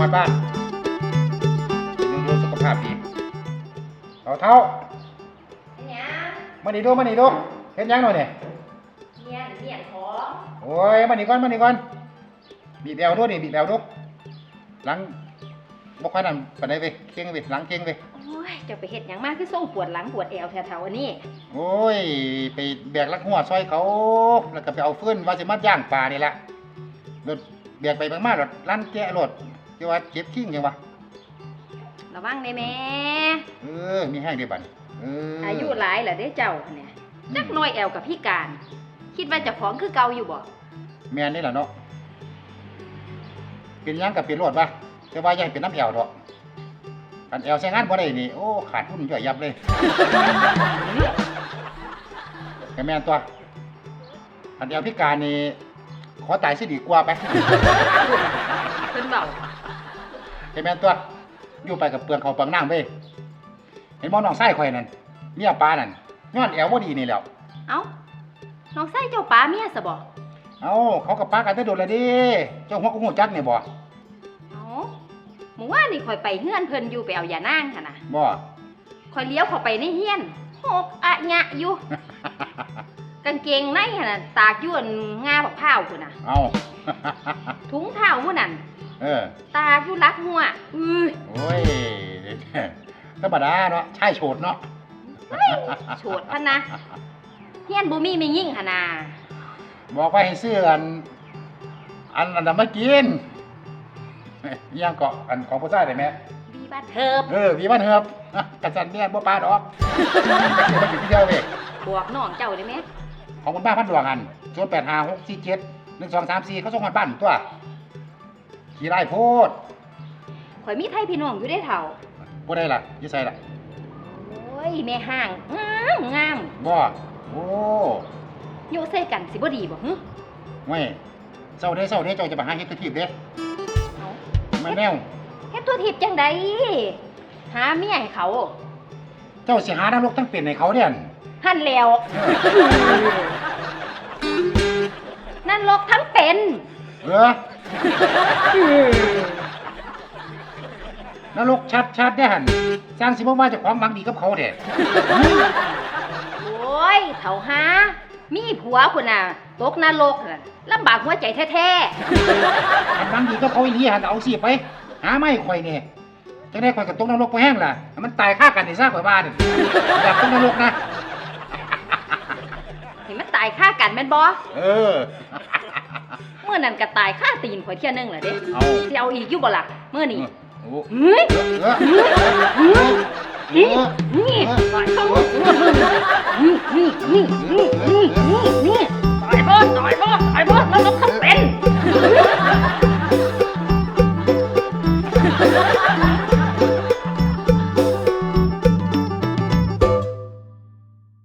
ภาพดีเอาเท้าเนี่ยมานี่ดูมานี่ดูเห็นยังหน่อยเนี่ยเนี่ยเนี่ยของโอ้ยมานี่ก่อนมานี่ก่อนบีบแอวด้วยนี่บีบแอวดูหลังบ่ค่อยนั่นปานใดเว้ยเก่งเว้ยหลังเก่งเว้ยโอ้ยเจะไปเฮ็ดหยังมากคือส่งปวดหลังปวดแอวแถวๆอันนี้โอ้ยไปแบกลักหัวซอยเขาแล้วก็ไปเอาฟืนว่าสิมาย่างปลานี่แหละรถแบกไปมากๆรถลั่นแกะรถ ที่ว่าเจ็บทิ้งจังวะระวังได้แม่เออ มีแห้งเดียวบัดเอออาอายุหลายแล้วเด้เจ้าเนี่ยจักหน้อยแอวกับพี่การ คิดว่าเจะของคือเก่าอยู่บ่แม่นนี่แหละเนาะเป็นหยังกับเป็นรถปะแต่ว่าอย่าให้เป็นน้ำแอวดอกอันแอวใช้งานบ่ได้นี่โอ้ขาดทุนย่อยยับเลยแต่แม่นตัวอันแอวพิการนี่ขอตายสิดีกว่าไป เพิ่นเบา ไอ้แม่นตัวอยู่ไปกับเปลืองเขาวเปลืองน้ำเว้ยเห็นบ่น้องไส้ข่อยนั่นเมียปลานั่นย้อนแอวบ่ดีนี่แหล้ว เอ้าน้องไส้เจ้าป้าเมียซะบ่เอ้าเขากับปลากันได้โดนแล้วดิเจ้าหัวกูหูจักนี่บ่เอ้าหมู่ว่านี่ข่อยไปเฮือนเพิ่นอยู่ไปเอายานางหั่นน่ะบ่ข่อยเลี้ยวเข้าไปในเฮียนห กอะยะอยู่ กางเกงในหั่นน่ะตากอยู่อันงาบักพร้าวพุ่นน่ะ เอา ถุงเท้าผู้นั่นเออ ตากอยู่รักหัวอื้อโอ้ยธรรมดาเนาะใช่โฉดเนาะโฉดพันนะเฮียนบ่มีไม่ยิ่งหั่นน่ะบอกไปให้ซื้ออัน อันอันนั้นมากินเอ้ยอิหยังเกาะอันของผู้ชายได้ไหม วีบัดเทิบเออมีวันเหือบกระสันเนี่ยบ่ปลาดอกมันอยู่ที่เดียวเว้ยบอกน้องเจ้าได้ไหมของคนบ้านพันดวงอันศูนย์แปดห้าหกสี่เจ็ดหนึ่งสองสามสี่เขาส่งมาบ้านตัวขี่ไร่โพดข่อยมีไทยพี่น้องอยู่ได้เท่า บ่ได้ล่ะอยี่ใส่ล่ะโอ้ยแม่ห้างงามงามบ่โอ้โยใส่กันสิบ่ดีบ่หึไม่เศร้าเด้เศร้าเด้เจ้าจะมาหาเฮ็ดกระทิบเด้เอา ไม่แนว เฮ็ดตัวทิพย์จังใดหาเมียให้เขา เจ้าสิหานรกทั้งเป็นให้เขาเด่นหั่นแล้ว นั่นลกทั้งเป็น เออนรกชัดชัดได้หันสร้างสิบ่ว่าเจะความหวังดีกับเขาเด้โอ้ยเฒ่าหามีผัวพุ่นน่ะ ตกนรกน่ะลำบากหัวใจแท้อันหวังดีกับเขาอีหลีหันเอาสิไป หาไม่ข่อยเนี่ยจะได้ข่อยกับตกนรกไปแห้งล่ะมันตายฆ่ากันในซากข่อยบ้านอยากตกนรกนะ เห็นมันตายฆ่ากันแม่นบอเออ เมื่อนั้นก็ตายฆ่าตีนข่อยเที่ยนึงแหละเด้เอา สิเอาอีกยู่บล่ะเมื่อนี้เฮ้ยเออเเออนี่ต่อยนี่นี่นี่นี่